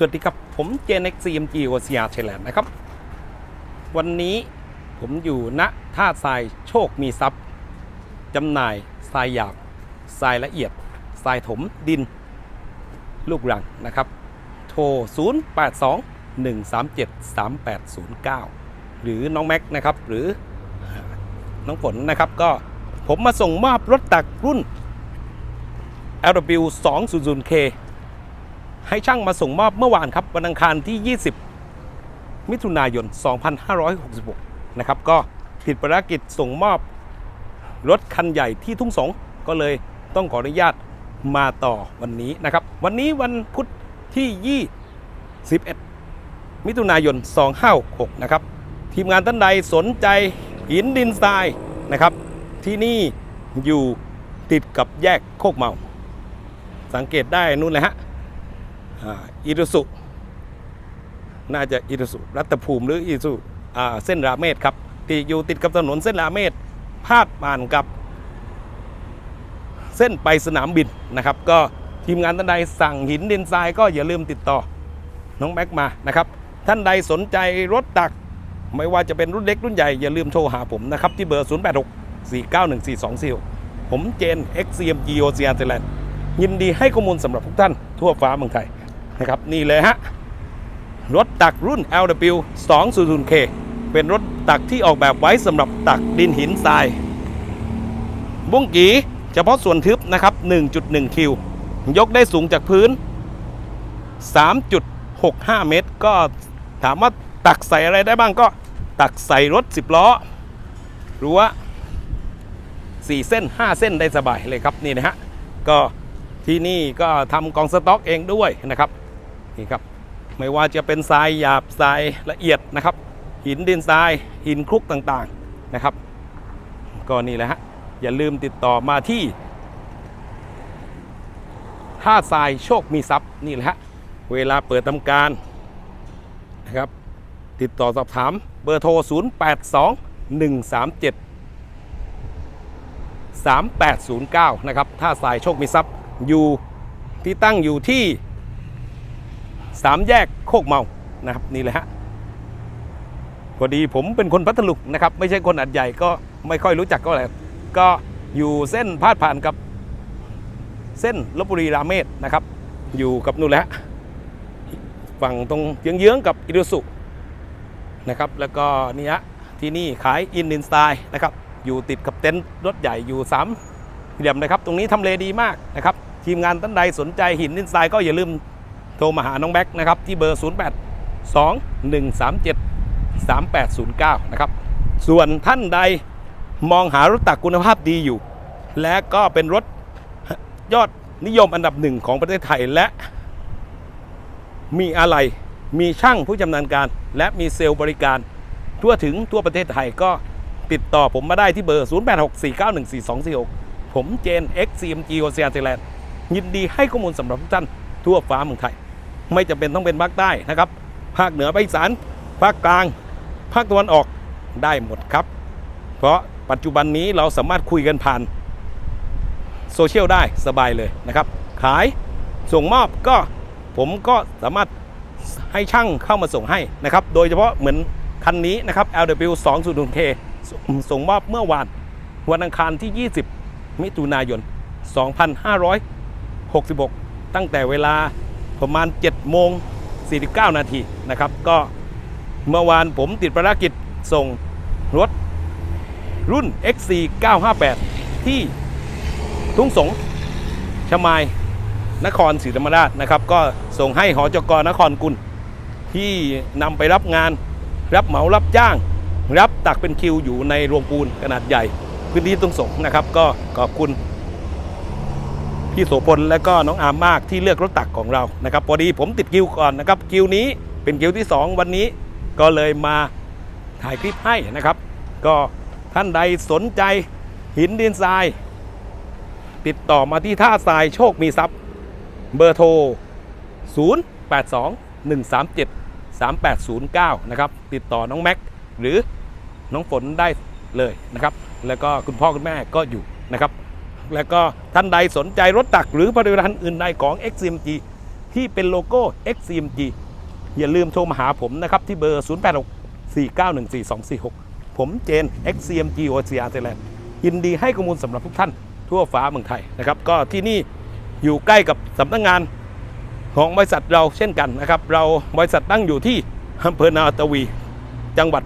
สวัสดีครับ ผมเจนเอ็กซีเอ็มจีโอเซีอาร์ไทยแลนด์นะครับ วันนี้ผมอยู่ณท่าทรายโชคมีทรัพย์จำหน่ายทรายหยาบทรายละเอียดทรายถมดิน ลูกรังนะครับ โทร 0 8 2 1 3 7 3 8 0 9 หรือน้องแม็กนะครับ หรือน้องฝนนะครับก็ผมมาส่งมอบรถตักรุ่น LW 200K ให้ช่างมาส่งมอบเมื่อวานครับวันอังคารที่ 20 มิถุนายน 2566 นะครับ ก็ผิดภารกิจส่งมอบรถคันใหญ่ที่ทุ่งสงก็เลยต้องขออนุญาตมาต่อวันนี้นะครับ วันนี้วันพุธที่ 21 มิถุนายน 256 นะครับ ทีมงานท่านใดสนใจหินดินทรายนะครับ ที่นี่อยู่ติดกับแยกโคกเมา สังเกตได้นู่นเลยฮะ อิรุสุน่าจะอิรุสุรัตภูมิหรืออิรุสุเส้นราเมศครับที่อยู่ติดกับถนนเส้นราเมศพาดผ่านกับ เส้นไปสนามบินนะครับ ก็ทีมงานท่านใดสั่งหินดินทรายก็อย่าลืมติดต่อน้องแม็กมานะครับ ท่านใดสนใจรถตัก ไม่ว่าจะเป็นรุ่นเล็กรุ่นใหญ่อย่าลืมโทรหาผมนะครับ ที่เบอร์ 086 491 4246ผมเจน XCMG OCR Thailand ยินดีให้ข้อมูลสำหรับทุกท่านทั่วฟ้าเมืองไทย นะครับนี่เลยฮะรถตักรุ่น LW 200K เป็นรถตักที่ออกแบบไว้สำหรับตักดินหินทราย บุ้งกีเฉพาะส่วนทึบนะครับ 1.1 คิว ยกได้สูงจากพื้น 3.65 เมตร ก็ถามว่าตักใส่อะไรได้บ้างก็ตักใส่รถ 10 ล้อรั้ว4เส้น 5 เส้นได้สบายเลยครับนี่นะฮะก็ที่นี่ก็ทำกองสต็อกเองด้วยนะครับ นี่ครับไม่ว่าจะเป็นทรายหยาบทรายละเอียดนะครับ หินดินทรายหินคลุกต่างๆนะครับ ก็นี่แหละฮะอย่าลืมติดต่อมาที่ท่าทรายโชคมีทรัพย์นี่แหละฮะเวลาเปิดทำการนะครับติดต่อสอบถามเบอร์โทร 0 8 2 1 3 7 3809 นะครับท่าทรายโชคมีทรัพย์อยู่ที่ตั้งอยู่ที่ สามแยกโคกเมานะครับนี่เลยฮะพอดีผมเป็นคนพัทลุงนะครับ ไม่ใช่คนอัดใหญ่ก็ไม่ค่อยรู้จักก็อะไรก็อยู่เส้นพาดผ่านกับเส้นลบบุรีราเมศนะครับ อยู่กับนู่นแหละฝั่งตรงเยื้องๆกับอิรุสุนะครับแล้วก็นี่ฮะที่นี่ขายอินดินสไตล์นะครับอยู่ติดกับเต็นท์รถใหญ่อยู่สามเหลี่ยมนะครับ ตรงนี้ทำเลดีมากนะครับ ทีมงานท่านใดสนใจหินดินทรายก็อย่าลืม โทรมาหาน้องแบ็กนะครับที่เบอร์ 0 8 2 1 3 7 3 8 0 9 นะครับ ส่วนท่านใดมองหารถตักคุณภาพดีอยู่ และก็เป็นรถยอดนิยมอันดับหนึ่งของประเทศไทยและ มีอะไรมีช่างผู้ชำนาญการ และมีเซลล์บริการ ทั่วถึงทั่วประเทศไทยก็ติดต่อผมมาได้ที่เบอร์ 0864914246 ผมเจน XCMG o c e a n Thailand ยินดีให้ข้อมูลสำหรับทุกท่านทั่วฟ้าเมืองไทย ไม่จำเป็นต้องเป็นภาคใต้นะครับ ภาคเหนือภาคอีสานภาคกลาง ภาคตะวันออกได้หมดครับ เพราะปัจจุบันนี้เราสามารถคุยกันผ่านโซเชียลได้สบายเลยนะครับ ขายส่งมอบก็ผมก็สามารถให้ช่างเข้ามาส่งให้นะครับ โดยเฉพาะเหมือนคันนี้นะครับ LW 2 0 K ส่งมอบเมื่อวานวันอังคารที่ 20 มิถุนายน 2566 ตั้งแต่เวลา ประมาณ7โมง49 นาทีนะครับ ก็เมื่อวานผมติดภารกิจส่งรถรุ่น XC 958 ที่ทุ่งสงชมายนครศรีธรรมราชนะครับ ก็ส่งให้หอจกรนครกุลที่นำไปรับงาน รับเหมารับจ้าง รับตักเป็นคิวอยู่ในโรงปูนขนาดใหญ่ พื้นที่ตุ้งสงนะครับ ก็ขอบคุณ พี่โสพลและก็น้องอามมากที่เลือกรถตักของเรานะครับพอดีผมติดคิวก่อนนะครับคิวนี้เป็นคิวที่ 2 วันนี้ก็เลยมาถ่ายคลิปให้นะครับ ก็ท่านใดสนใจหินดินทราย ติดต่อมาที่ท่าทรายโชคมีทรัพย์ เบอร์โทร 0 8 2 1 3 7 3 8 0 9 นะครับ ติดต่อน้องแม็กหรือน้องฝนได้เลยนะครับ แล้วก็คุณพ่อคุณแม่ก็อยู่นะครับ แล้วก็ท่านใดสนใจรถตักหรือผลิตภัณฑ์อื่นใดของ XMG ที่เป็นโลโก้ XCMG อย่าลืมโทรมาหาผมนะครับ ที่เบอร์ 0864914246 ผมเจน XCMG OCR Thailand ยินดีให้ข้อมูลสำหรับทุกท่านทั่วฟ้าเมืองไทยนะครับ ก็ที่นี่อยู่ใกล้กับสำนักงงานของบริษัทเราเช่นกันนะครับ เราบริษัทตั้งอยู่ที่อำเภอนาตวี จังหวัด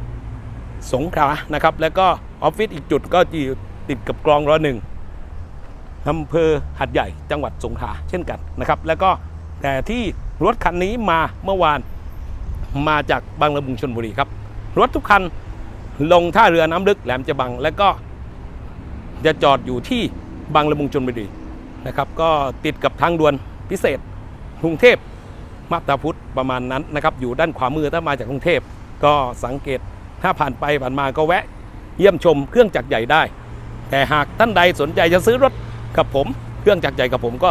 สงขลานะครับ แล้วก็ออฟฟิศอีกจุดก็อยู่ติดกับกรองร้อยหนึ่ง อำเภอหัดใหญ่จังหวัดสงขลาเช่นกันนะครับ แล้วก็แต่ที่รถคันนี้มาเมื่อวานมาจากบางละมุงชนบุรีครับ รถทุกคันลงท่าเรือน้ำลึกแหลมจะบัง แล้วก็จะจอดอยู่ที่บางละมุงชนบุรีนะครับ ก็ติดกับทางด่วนพิเศษกรุงเทพมาบตาพุธประมาณนั้นนะครับอยู่ด้านขวามือถ้ามาจากกรุงเทพก็สังเกตถ้าผ่านไปผ่านมาก็แวะเยี่ยมชมเครื่องจักรใหญ่ได้ แต่หากท่านใดสนใจจะซื้อรถ กับผม เครื่องจักรใหญ่กับผมก็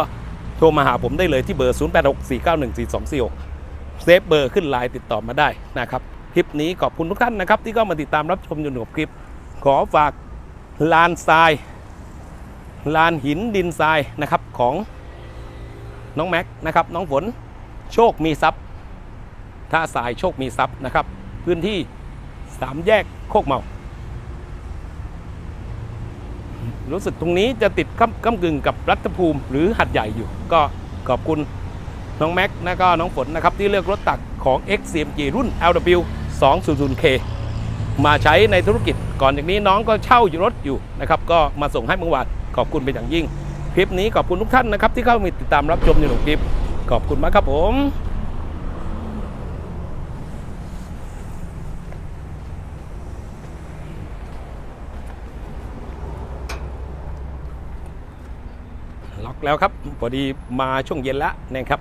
โทรมาหาผมได้เลยที่เบอร์ 0864914246 เซฟเบอร์ขึ้นไลน์ติดต่อมาได้นะครับ คลิปนี้ขอบคุณทุกท่านนะครับ ที่ก็มาติดตามรับชมจนจบคลิป ขอฝากลานทราย ลานหินดินทรายนะครับของน้องแม็กนะครับน้องฝนโชคมีทรัพย์ท่าทรายโชคมีทรัพย์นะครับ พื้นที่สามแยกโคกเมา รู้สึกตรงนี้จะติดก้ำก้ำกึ่งกับรัฐภูมิ หรือหัดใหญ่อยู่ ก็ขอบคุณน้องแม็กและก็น้องฝนนะครับ ที่เลือกรถตักของ XCMG รุ่น LW 200K มาใช้ในธุรกิจก่อนจากนี้น้องก็เช่าอยู่รถอยู่นะครับ ก็มาส่งให้เมื่อวานขอบคุณเป็นอย่างยิ่ง คลิปนี้ขอบคุณทุกท่านนะครับ ที่เข้ามาติดตามรับชมในหนึ่งคลิป ขอบคุณมากครับผม อกแล้วครับพอดีมาช่วงเย็นแล้วนะครับ